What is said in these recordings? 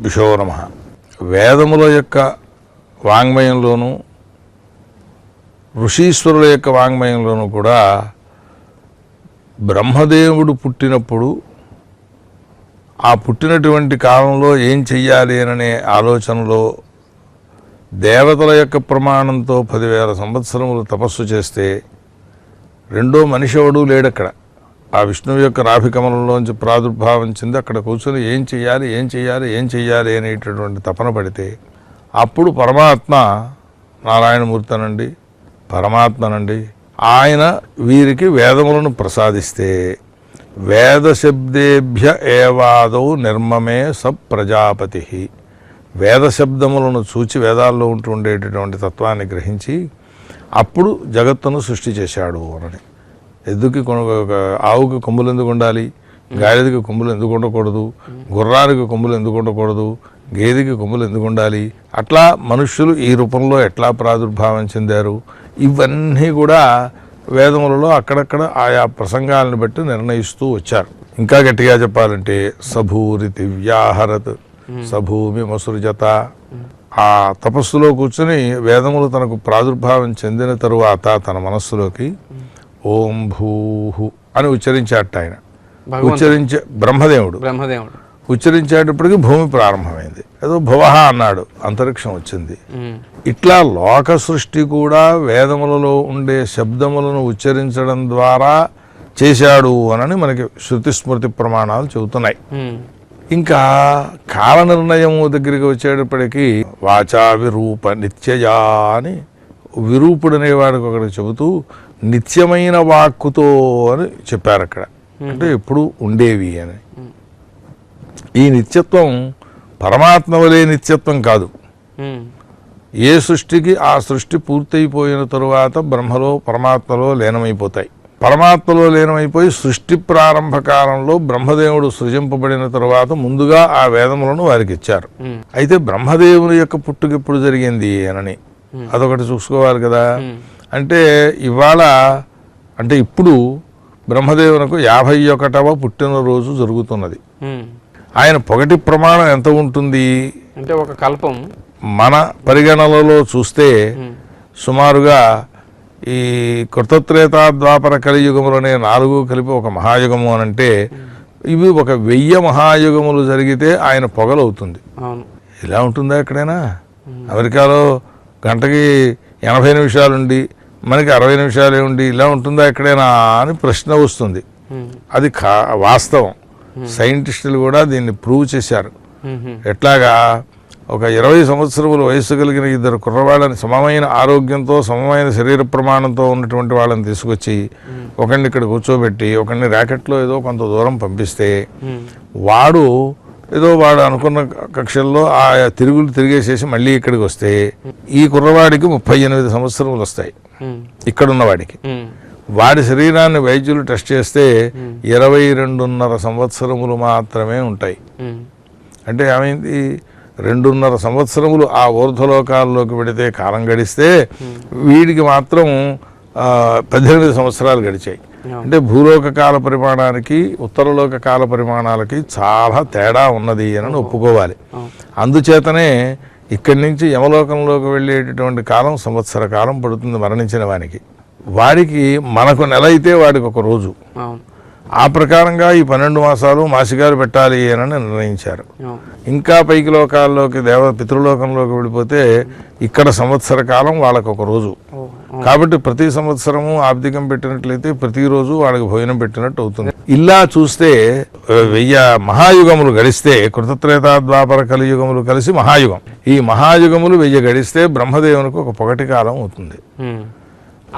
విషో నమ వేదముల యొక్క వాంగ్మయంలోనూ ఋషీశ్వరుల యొక్క వాంగ్మయంలోనూ కూడా బ్రహ్మదేవుడు పుట్టినప్పుడు ఆ పుట్టినటువంటి కాలంలో ఏం చెయ్యాలి అనే ఆలోచనలో దేవతల యొక్క ప్రమాణంతో పదివేల సంవత్సరములు తపస్సు చేస్తే రెండో మనిషి ఎవడూ లేడక్కడ. ఆ విష్ణువు యొక్క నాభికమలంలోంచి ప్రాదుర్భావం చెంది అక్కడ కూర్చొని ఏం చెయ్యాలి ఏం చెయ్యాలి ఏం చెయ్యాలి అనేటటువంటి తపన పడితే అప్పుడు పరమాత్మ నారాయణమూర్తనండి పరమాత్మనండి. ఆయన వీరికి వేదములను ప్రసాదిస్తే వేదశబ్దేభ్య ఏవాదౌ నిర్మమే స ప్రజాపతి వేదశబ్దములను చూచి వేదాల్లో ఉంటూ ఉండేటటువంటి తత్వాన్ని గ్రహించి అప్పుడు జగత్తును సృష్టి చేశాడు అని. ఎద్దుకి కొను- ఆవుకి కొమ్ములు ఎందుకు ఉండాలి? గాడిదకి కొమ్ములు ఎందుకు ఉండకూడదు? గుర్రానికి కొమ్ములు ఎందుకు ఉండకూడదు? గేదెకి కొమ్ములు ఎందుకు ఉండాలి? అట్లా మనుష్యులు ఈ రూపంలో ఎట్లా ప్రాదుర్భావం చెందారు? ఇవన్నీ కూడా వేదములలో అక్కడక్కడ ఆయా ప్రసంగాలను బట్టి నిర్ణయిస్తూ వచ్చారు. ఇంకా గట్టిగా చెప్పాలంటే సభూరితి వ్యాహరత్ సభూమి మసురుజత ఆ తపస్సులో కూర్చుని వేదములు తనకు ప్రాదుర్భావం చెందిన తరువాత తన మనస్సులోకి ఓం భూహు అని ఉచ్చరించాట ఆయన. ఉచ్చరించే బ్రహ్మదేవుడు. బ్రహ్మదేవుడు. ఉచ్చరించేటప్పటికి భూమి ప్రారంభమైంది. ఏదో భువహ అన్నాడు అంతరిక్షం వచ్చింది. ఇట్లా లోక సృష్టి కూడా వేదములలో ఉండే శబ్దములను ఉచ్చరించడం ద్వారా చేశాడు అనని మనకి శృతి స్మృతి ప్రమాణాలు చెబుతున్నాయి. ఇంకా కాల నిర్ణయము దగ్గరికి వచ్చేటప్పటికి వాచా విరూప నిత్యయా అని విరూపుడు అనేవాడికి ఒకటి చెబుతూ నిత్యమైన వాక్కుతో అని చెప్పారు అక్కడ. అంటే ఎప్పుడు ఉండేవి అని. ఈ నిత్యత్వం పరమాత్మ వలె నిత్యత్వం కాదు. ఏ సృష్టికి ఆ సృష్టి పూర్తయిపోయిన తరువాత బ్రహ్మలో పరమాత్మలో లీనమైపోతాయి. పరమాత్మలో లీనమైపోయి సృష్టి ప్రారంభ కాలంలో బ్రహ్మదేవుడు సృజింపబడిన తరువాత ముందుగా ఆ వేదములను వారికి ఇచ్చారు. అయితే బ్రహ్మదేవుని యొక్క పుట్టుక ఎప్పుడు జరిగింది అనని. అదొకటి చూసుకోవాలి కదా. అంటే ఇవాళ అంటే ఇప్పుడు బ్రహ్మదేవునకు యాభై ఒకటవ పుట్టినరోజు జరుగుతున్నది. ఆయన పొగటి ప్రమాణం ఎంత ఉంటుంది? అంటే ఒక కల్పం. మన పరిగణనలో చూస్తే సుమారుగా ఈ కృతత్రేత ద్వాపర కలియుగములనే నాలుగు కలిపి ఒక మహాయుగము అని అంటే ఇవి ఒక వెయ్యి మహాయుగములు జరిగితే ఆయన పొగలవుతుంది. ఇలా ఉంటుందా ఎక్కడైనా? అమెరికాలో గంటకి ఎనభై నిమిషాలుండి మనకి అరవై నిమిషాలే ఉండి ఇలా ఉంటుందా ఎక్కడైనా అని ప్రశ్న వస్తుంది. అది కా వాస్తవం. సైంటిస్టులు కూడా దీన్ని ప్రూవ్ చేశారు. ఎట్లాగా? ఒక ఇరవై సంవత్సరముల వయసు కలిగిన ఇద్దరు కుర్రవాళ్ళని సమమైన ఆరోగ్యంతో సమమైన శరీర ప్రమాణంతో ఉన్నటువంటి వాళ్ళని తీసుకొచ్చి ఒకరిని ఇక్కడ కూర్చోబెట్టి ఒకరిని ర్యాకెట్లో ఏదో కొంత దూరం పంపిస్తే వాడు ఏదో వాడు అనుకున్న కక్షల్లో ఆ తిరుగులు తిరిగేసేసి మళ్ళీ ఇక్కడికి వస్తే ఈ కుర్రవాడికి ముప్పై ఎనిమిది సంవత్సరములు వస్తాయి. ఇక్కడున్న వాడికి వాడి శరీరాన్ని వైద్యులు టెస్ట్ చేస్తే ఇరవై రెండున్నర సంవత్సరములు మాత్రమే ఉంటాయి. అంటే ఏమైంది? రెండున్నర సంవత్సరములు ఆ ఊర్ధ్వలోకాల్లోకి పెడితే కాలం గడిస్తే వీడికి మాత్రం పద్దెనిమిది సంవత్సరాలు గడిచాయి. అంటే భూలోక కాల పరిమాణానికి ఉత్తరలోక కాల పరిమాణాలకి చాలా తేడా ఉన్నది అని ఒప్పుకోవాలి. అందుచేతనే ఇక్కడి నుంచి యమలోకంలోకి వెళ్ళేటటువంటి కాలం సంవత్సర కాలం పడుతుంది మరణించిన వానికి. వాడికి మనకు నెల అయితే వాడికి ఒక రోజు. ఆ ప్రకారంగా ఈ పన్నెండు మాసాలు మాసిగారు పెట్టాలి అని నిర్ణయించారు. ఇంకా పైకి లోకాల్లోకి దేవ పితృలోకంలోకి వెళ్ళిపోతే ఇక్కడ సంవత్సర కాలం వాళ్ళకు ఒక రోజు కాబట్టి ప్రతి సంవత్సరము ఆబ్దికం పెట్టినట్లయితే ప్రతిరోజు వాళ్ళకి భోజనం పెట్టినట్టు అవుతుంది. ఇలా చూస్తే వెయ్యి మహాయుగములు గడిస్తే కృతత్రేత ద్వాపర కలియుగములు కలిసి మహాయుగం. ఈ మహాయుగములు వెయ్యి గడిస్తే బ్రహ్మదేవునికి ఒక పొగటి కాలం అవుతుంది.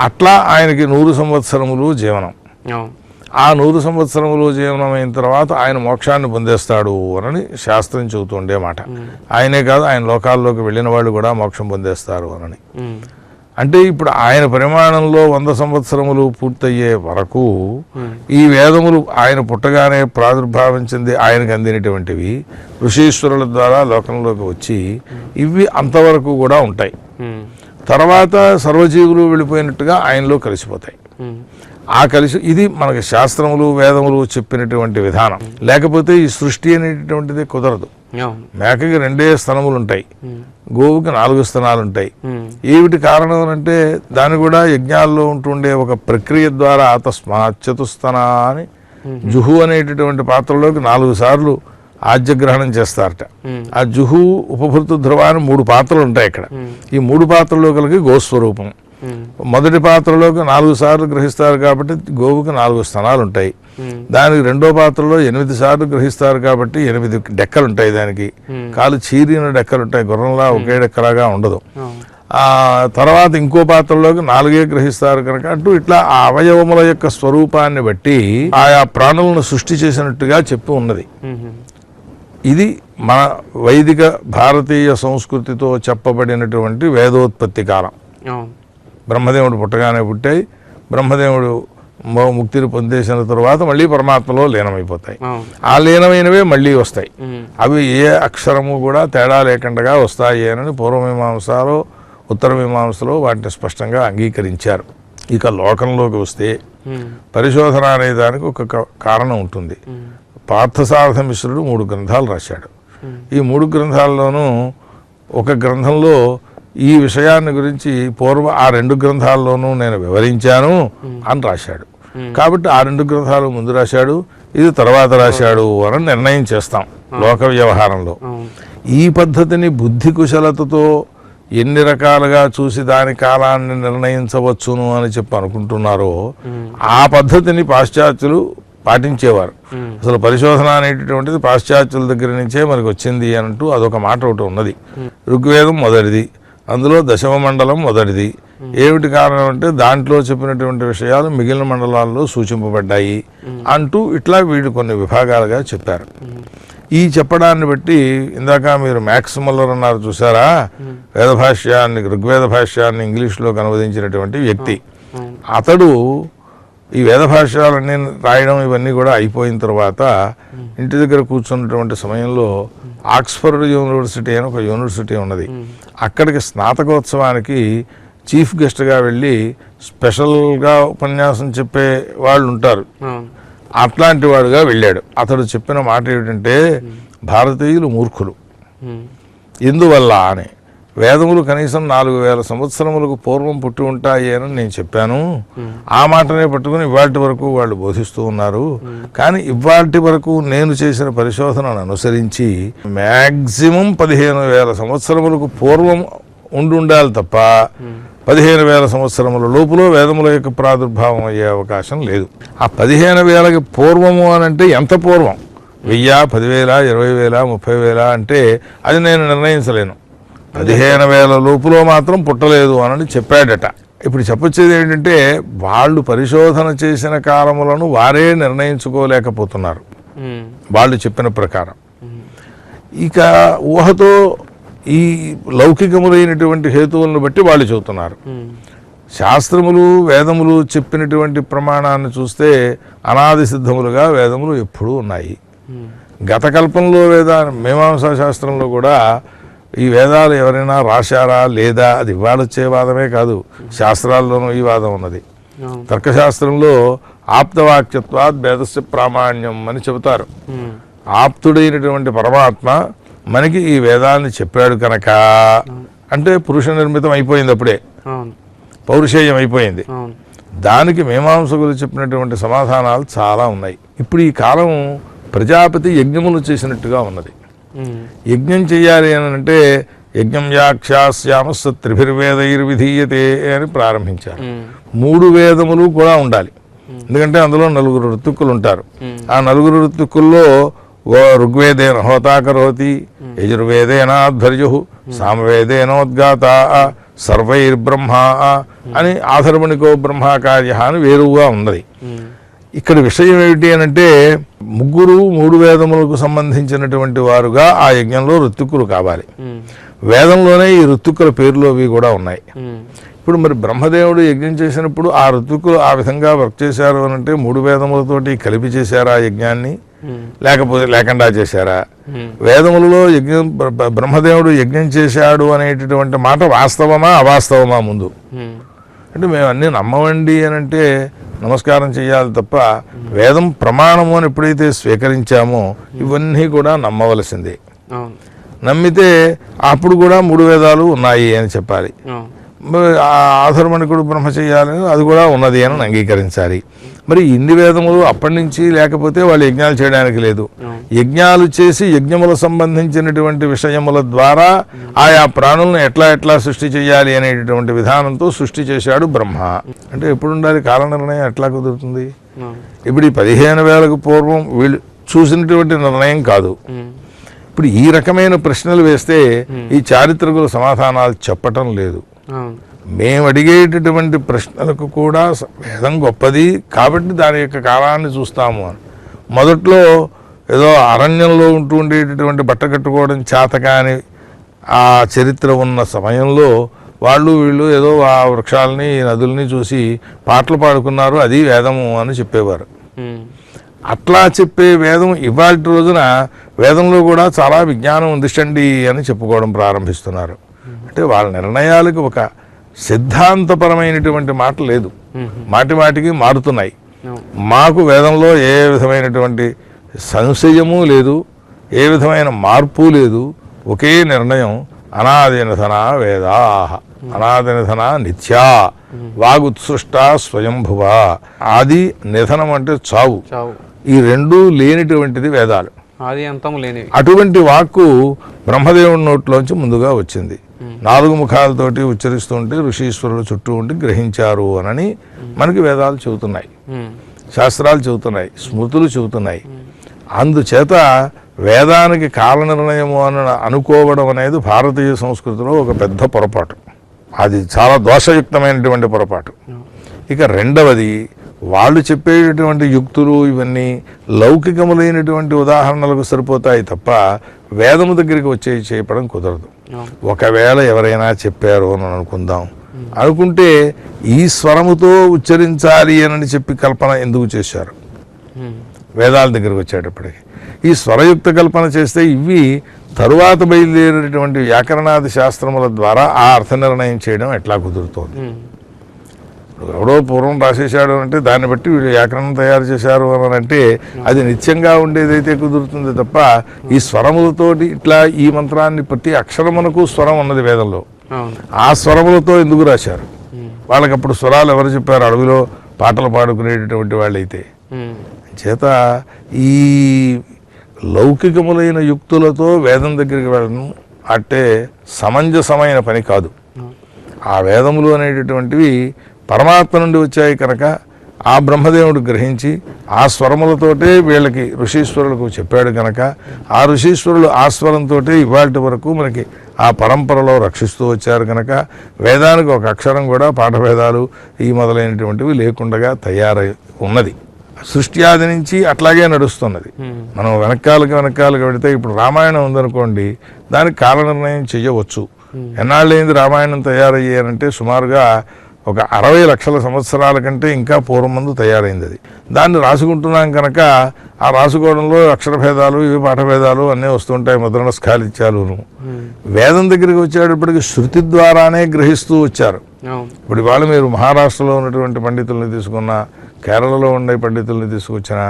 అట్లా ఆయనకి నూరు సంవత్సరములు జీవనం. ఆ నూరు సంవత్సరములు జీవనమైన తర్వాత ఆయన మోక్షాన్ని పొందేస్తాడు అని శాస్త్రం చెబుతుండే మాట ఆయనే కాదు ఆయన లోకాల్లోకి వెళ్ళిన వాళ్ళు కూడా మోక్షం పొందేస్తారు అని. అంటే ఇప్పుడు ఆయన పరిమాణంలో వంద సంవత్సరములు పూర్తయ్యే వరకు ఈ వేదములు ఆయన పుట్టగానే ప్రాదుర్భావం చెంది ఆయనకు అందినటువంటివి ఋషీశ్వరుల ద్వారా లోకంలోకి వచ్చి ఇవి అంతవరకు కూడా ఉంటాయి. తర్వాత సర్వజీవులు వెళ్ళిపోయినట్టుగా ఆయనలో కలిసిపోతాయి. ఆ కలిసి ఇది మనకి శాస్త్రములు వేదములు చెప్పినటువంటి విధానం. లేకపోతే ఈ సృష్టి అనేటటువంటిది కుదరదు. మేకకి రెండే స్తనములు ఉంటాయి. గోవుకి నాలుగు స్తనాలు ఉంటాయి. ఏమిటి కారణం అంటే దాని కూడా యజ్ఞాల్లో ఉంటుండే ఒక ప్రక్రియ ద్వారా తస్మాత్ చతుస్తన అని జుహు అనేటటువంటి పాత్రలోకి నాలుగు సార్లు ఆజ్యగ్రహణం చేస్తారట. ఆ జుహు ఉపభృత ధ్రువాన్ని మూడు పాత్రలు ఉంటాయి ఇక్కడ ఈ మూడు పాత్రలో కలిగి గోస్వరూపం. మొదటి పాత్రలోకి నాలుగు సార్లు గ్రహిస్తారు కాబట్టి గోవుకి నాలుగు స్తనాలు ఉంటాయి. దానికి రెండో పాత్రలో ఎనిమిది సార్లు గ్రహిస్తారు కాబట్టి ఎనిమిది డెక్కలు ఉంటాయి దానికి. కాలు చీరిన డెక్కలు ఉంటాయి గుర్రంలా ఒకే డెక్కలాగా ఉండదు. ఆ తర్వాత ఇంకో పాత్రలోకి నాలుగే గ్రహిస్తారు కనుక అంటూ ఇట్లా ఆ అవయవముల యొక్క స్వరూపాన్ని బట్టి ఆయా ప్రాణులను సృష్టి చేసినట్టుగా చెప్పి ఉన్నది. ఇది మన వైదిక భారతీయ సంస్కృతితో చెప్పబడినటువంటి వేదోత్పత్తి కాలం. బ్రహ్మదేవుడు పుట్టగానే పుట్టాయి బ్రహ్మదేవుడు ముక్తిని పొందేసిన తరువాత మళ్ళీ పరమాత్మలో లీనమైపోతాయి ఆ లీనమైనవే మళ్ళీ వస్తాయి. అవి ఏ అక్షరము కూడా తేడా లేకుండా వస్తాయి అని పూర్వమీమాంసలో ఉత్తర మీమాంసలో వాటిని స్పష్టంగా అంగీకరించారు ఇక లోకంలోకి వస్తే. పరిశోధన అనే దానికి ఒక కారణం ఉంటుంది. పార్థసారథ మిశ్రుడు మూడు గ్రంథాలు రాశాడు. ఈ మూడు గ్రంథాల్లోనూ ఒక గ్రంథంలో ఈ విషయాన్ని గురించి పూర్వ ఆ రెండు గ్రంథాల్లోనూ నేను వివరించాను అని రాశాడు. కాబట్టి ఆ రెండు గ్రంథాలు ముందు రాశాడు ఇది తర్వాత రాశాడు అని నిర్ణయం చేస్తాం లోక వ్యవహారంలో. ఈ పద్ధతిని బుద్ధి కుశలతతో ఎన్ని రకాలుగా చూసి దాని కాలాన్ని నిర్ణయించవచ్చును అని చెప్పి అనుకుంటున్నారో ఆ పద్ధతిని పాశ్చాత్యులు పాటించేవారు. అసలు పరిశోధన అనేటటువంటిది పాశ్చాత్యుల దగ్గర నుంచే మనకు వచ్చింది అంటూ అదొక మాట ఒకటి ఉన్నది. ఋగ్వేదం మొదటిది. అందులో దశమ మండలం మొదటిది. ఏమిటి కారణం అంటే దాంట్లో చెప్పినటువంటి విషయాలు మిగిలిన మండలాల్లో సూచింపబడ్డాయి అంటూ ఇట్లా వీళ్ళు కొన్ని విభాగాలుగా చెప్పారు. ఈ చెప్పడాన్ని బట్టి ఇందాక మీరు మ్యాక్స్ మల్లర్ అన్నారు చూసారా? వేద భాష్యాన్ని ఋగ్వేద భాష్యాన్ని ఇంగ్లీష్లోకి అనువదించినటువంటి వ్యక్తి. అతడు ఈ వేద భాష్యాలన్నీ రాయడం ఇవన్నీ కూడా అయిపోయిన తర్వాత ఇంటి దగ్గర కూర్చున్నటువంటి సమయంలో ఆక్స్ఫర్డ్ యూనివర్సిటీ అని ఒక యూనివర్సిటీ ఉన్నది. అక్కడికి స్నాతకోత్సవానికి చీఫ్ గెస్ట్గా వెళ్ళి స్పెషల్గా ఉపన్యాసం చెప్పే వాళ్ళు ఉంటారు. అట్లాంటి వాడుగా వెళ్ళాడు. అతడు చెప్పిన మాట ఏమిటంటే భారతీయులు మూర్ఖులు. ఎందువల్ల అని. వేదములు కనీసం నాలుగు వేల సంవత్సరములకు పూర్వం పుట్టి ఉంటాయి అని నేను చెప్పాను. ఆ మాటనే పట్టుకుని ఇవాటి వరకు వాళ్ళు బోధిస్తూ ఉన్నారు. కానీ ఇవాటి వరకు నేను చేసిన పరిశోధనను అనుసరించి మ్యాక్సిమం పదిహేను వేల సంవత్సరములకు పూర్వం ఉండి ఉండాలి తప్ప పదిహేను వేల సంవత్సరముల లోపులో వేదముల యొక్క ప్రాదుర్భావం అయ్యే అవకాశం లేదు. ఆ పదిహేను వేలకి పూర్వము అని అంటే ఎంత పూర్వం? వెయ్యి పదివేల ఇరవై వేల ముప్పై వేల అంటే అది నేను నిర్ణయించలేను. పదిహేను వేల లోపులో మాత్రం పుట్టలేదు అని చెప్పాడట ఇప్పుడు చెప్పొచ్చేది ఏంటంటే వాళ్ళు పరిశోధన చేసిన కాలములను వారే నిర్ణయించుకోలేకపోతున్నారు. వాళ్ళు చెప్పిన ప్రకారం. ఇక ఊహతో ఈ లౌకికములైనటువంటి హేతువులను బట్టి వాళ్ళు చెబుతున్నారు. శాస్త్రములు వేదములు చెప్పినటువంటి ప్రమాణాన్ని చూస్తే అనాది సిద్ధములుగా వేదములు ఎప్పుడూ ఉన్నాయి. గత కల్పంలో వేద మీమాంసా శాస్త్రంలో కూడా ఈ వేదాలు ఎవరైనా రాశారా లేదా? అది ఇవాళ వచ్చే వాదమే కాదు. శాస్త్రాల్లోనూ ఈ వాదం ఉన్నది. తర్కశాస్త్రంలో ఆప్తవాక్యత్వాద్ వేదస్య ప్రామాణ్యం అని చెబుతారు. ఆప్తుడైనటువంటి పరమాత్మ మనకి ఈ వేదాన్ని చెప్పాడు కనుక అంటే పురుష నిర్మితం అయిపోయింది అప్పుడే. పౌరుషేయం అయిపోయింది. దానికి మీమాంసకులు చెప్పినటువంటి సమాధానాలు చాలా ఉన్నాయి. ఇప్పుడు ఈ కాలం ప్రజాపతి యజ్ఞములు చేసినట్టుగా ఉన్నది. యజ్ఞం చేయాలి అని అంటే యజ్ఞం యాక్షాస్యామస్స త్రిభిర్వేదైర్విధీయతే అని ప్రారంభించారు మూడు వేదములు కూడా ఉండాలి. ఎందుకంటే అందులో నలుగురు ఋతుక్కులు ఉంటారు. ఆ నలుగురు ఋతుక్కుల్లో ఓ ఋగ్వేదేన హోతాకరోతి యజుర్వేదేనాధ్వర్యు సామవేదేనోద్గాత సర్వైర్బ్రహ్మ అని ఆధర్మణికో బ్రహ్మకార్య అని వేరుగా ఉన్నది. ఇక్కడ విషయం ఏమిటి అని అంటే ముగ్గురు మూడు వేదములకు సంబంధించినటువంటి వారుగా ఆ యజ్ఞంలో ఋతుక్కులు కావాలి. వేదంలోనే ఈ ఋతుక్కుల పేర్లు అవి కూడా ఉన్నాయి. ఇప్పుడు మరి బ్రహ్మదేవుడు యజ్ఞం చేసినప్పుడు ఆ ఋతుక్కులు ఆ విధంగా వర్క్ చేశారు అని అంటే మూడు వేదములతోటి కలిపి చేశారా ఆ యజ్ఞాన్ని. లేకపోతే లేకుండా చేశారా. వేదములలో యజ్ఞం బ్ర- బ్ర- బ్రహ్మదేవుడు యజ్ఞం చేశాడు అనేటటువంటి మాట వాస్తవమా అవాస్తవమా ముందు. అంటే మేము అన్నీ నమ్మవండి అని అంటే నమస్కారం చేయాలి తప్ప వేదం ప్రమాణము అని ఎప్పుడైతే స్వీకరించామో ఇవన్నీ కూడా నమ్మవలసిందే. నమ్మితే అప్పుడు కూడా మూడు వేదాలు ఉన్నాయి అని చెప్పాలి. ఆధర్మణికుడు బ్రహ్మ చేయాలని అది కూడా ఉన్నది అని అంగీకరించాలి. మరి ఇన్ని వేదములు అప్పటి నుంచి లేకపోతే వాళ్ళు యజ్ఞాలు చేయడానికి లేదు. యజ్ఞాలు చేసి యజ్ఞముల సంబంధించినటువంటి విషయముల ద్వారా ఆయా ప్రాణులను ఎట్లా ఎట్లా సృష్టి చేయాలి అనేటటువంటి విధానంతో సృష్టి చేశాడు బ్రహ్మ. అంటే ఎప్పుడు ఉండాలి? కాల నిర్ణయం ఎట్లా కుదురుతుంది? ఇప్పుడు ఈ పదిహేను వేలకు పూర్వం వీళ్ళు చూసినటువంటి నిర్ణయం కాదు. ఇప్పుడు ఈ రకమైన ప్రశ్నలు వేస్తే ఈ చారిత్రకుల సమాధానాలు చెప్పటం లేదు. మేము అడిగేటటువంటి ప్రశ్నలకు కూడా వేదం గొప్పది కాబట్టి దాని యొక్క కాలాన్ని చూస్తాము అని. మొదట్లో ఏదో అరణ్యంలో ఉంటూ ఉండేటటువంటి బట్ట కట్టుకోవడం చేతకాని ఆ చరిత్ర ఉన్న సమయంలో వాళ్ళు వీళ్ళు ఏదో ఆ వృక్షాలని నదుల్ని చూసి పాటలు పాడుకున్నారు అది వేదము అని చెప్పేవారు. అట్లా చెప్పే వేదం ఇవాళ రోజున వేదంలో కూడా చాలా విజ్ఞానం ఉందిష్టండి అని చెప్పుకోవడం ప్రారంభిస్తున్నారు. అంటే వాళ్ళ నిర్ణయాలకు ఒక సిద్ధాంతపరమైనటువంటి మాట లేదు. మాటి మాటికి మారుతున్నాయి. మాకు వేదంలో ఏ విధమైనటువంటి సంశయము లేదు ఏ విధమైన మార్పు లేదు. ఒకే నిర్ణయం అనాది నిధన వేదా అనాది నిధన నిత్యా వాగుత్సృష్ట స్వయంభువ. ఆది నిధనం అంటే చావు. ఈ రెండూ లేనిటువంటిది వేదాలు. ఆది అంతము లేనివి. అటువంటి వాక్కు బ్రహ్మదేవుడి నోట్లోంచి ముందుగా వచ్చింది. నాలుగు ముఖాలతోటి ఉచ్చరిస్తుంటే ఋషీశ్వరులు చుట్టూ ఉండి గ్రహించారు అనని మనకి వేదాలు చెబుతున్నాయి. శాస్త్రాలు చెబుతున్నాయి. స్మృతులు చెబుతున్నాయి. అందుచేత వేదానికి కాల నిర్ణయము అని అనుకోవడం అనేది భారతీయ సంస్కృతిలో ఒక పెద్ద పొరపాటు. అది చాలా దోషయుక్తమైనటువంటి పొరపాటు. ఇక రెండవది వాళ్ళు చెప్పేటటువంటి యుక్తులు ఇవన్నీ లౌకికములైనటువంటి ఉదాహరణలకు సరిపోతాయి తప్ప వేదము దగ్గరికి వచ్చే చేయపడం కుదరదు. ఒకవేళ ఎవరైనా చెప్పారు అని అనుకుందాం. అనుకుంటే ఈ స్వరముతో ఉచ్చరించాలి అని చెప్పి కల్పన ఎందుకు చేశారు. వేదాల దగ్గరికి వచ్చేటప్పటికి. ఈ స్వరయుక్త కల్పన చేస్తే ఇవి తరువాత బయలుదేరేటువంటి వ్యాకరణాది శాస్త్రముల ద్వారా ఆ అర్థ నిర్ణయం చేయడం ఎట్లా కుదురుతోంది. ఎవడో పూర్వం రాసేశాడు అంటే దాన్ని బట్టి వీళ్ళు వ్యాకరణం తయారు చేశారు అని అంటే అది నిత్యంగా ఉండేదైతే కుదురుతుంది తప్ప ఈ స్వరములతోటి ఇట్లా ఈ మంత్రాన్ని ప్రతి అక్షరమునకు స్వరం ఉన్నది వేదంలో ఆ స్వరములతో ఎందుకు రాశారు. వాళ్ళకి అప్పుడు స్వరాలు ఎవరు చెప్పారు అడవిలో పాటలు పాడుకునేటటువంటి వాళ్ళైతే. చేత ఈ లౌకికములైన యుక్తులతో వేదం దగ్గరికి వెళ్ళడం అట్టే సమంజసమైన పని కాదు. ఆ వేదములు అనేటటువంటివి పరమాత్మ నుండి వచ్చాయి కనుక ఆ బ్రహ్మదేవుడు గ్రహించి ఆ స్వరములతోటే వీళ్ళకి ఋషీశ్వరులకు చెప్పాడు కనుక ఆ ఋషీశ్వరులు ఆ స్వరంతో ఇవాటి వరకు మనకి ఆ పరంపరలో రక్షిస్తూ వచ్చారు కనుక వేదానికి ఒక అక్షరం కూడా పాఠభేదాలు ఈ మొదలైనటువంటివి లేకుండా తయారై ఉన్నది. సృష్టి ఆది నుంచి అట్లాగే నడుస్తున్నది. మనం వెనకాలకి వెనకాలకి వెళితే ఇప్పుడు రామాయణం ఉందనుకోండి దానికి కాల నిర్ణయం చేయవచ్చు ఎన్నాళ్ళైంది రామాయణం తయారయ్యారంటే సుమారుగా ఒక అరవై లక్షల సంవత్సరాల కంటే ఇంకా పూర్వం ముందు తయారైంది అది. దాన్ని రాసుకుంటున్నాం కనుక ఆ రాసుకోవడంలో అక్షర భేదాలు ఇవి పాఠభేదాలు అన్నీ వస్తుంటాయి ముద్రణ స్ఖాలిత్యాలును ఉమ్. వేదం దగ్గరికి వచ్చేటప్పటికి శృతి ద్వారానే గ్రహిస్తూ వచ్చారు. ఇప్పుడు ఇవాళ మీరు మహారాష్ట్రలో ఉన్నటువంటి పండితుల్ని తీసుకున్న కేరళలో ఉండే పండితుల్ని తీసుకొచ్చిన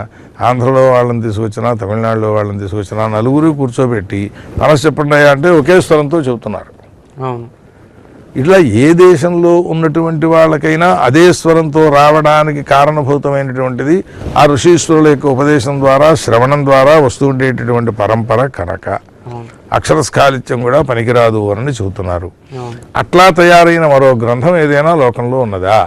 ఆంధ్రలో వాళ్ళని తీసుకొచ్చినా తమిళనాడులో వాళ్ళని తీసుకొచ్చినా నలుగురు కూర్చోబెట్టి మనసు చెప్పండి అంటే ఒకే స్వరంతో చెబుతున్నారు. అవును. ఇట్లా ఏ దేశంలో ఉన్నటువంటి వాళ్ళకైనా అదే స్వరంతో రావడానికి కారణభూతమైనటువంటిది ఆ ఋషీశ్వరుల యొక్క ఉపదేశం ద్వారా శ్రవణం ద్వారా వస్తూ ఉండేటటువంటి పరంపర కనుక. అక్షరస్ఖాలిత్యం కూడా పనికిరాదు అని చెబుతున్నారు. అట్లా తయారైన మరో గ్రంథం ఏదైనా లోకంలో ఉన్నదా?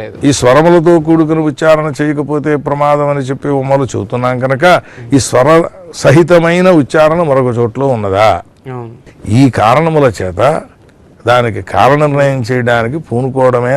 లేదు. ఈ స్వరములతో కూడుకుని ఉచ్చారణ చేయకపోతే ప్రమాదం అని చెప్పి ఉమ్మలు చెబుతున్నాం కనుక ఈ స్వర సహితమైన ఉచ్చారణ మరొక చోట్లో ఉన్నదా? ఈ కారణముల చేత దానికి కాలనిర్ణయం చేయడానికి పూనుకోవడమే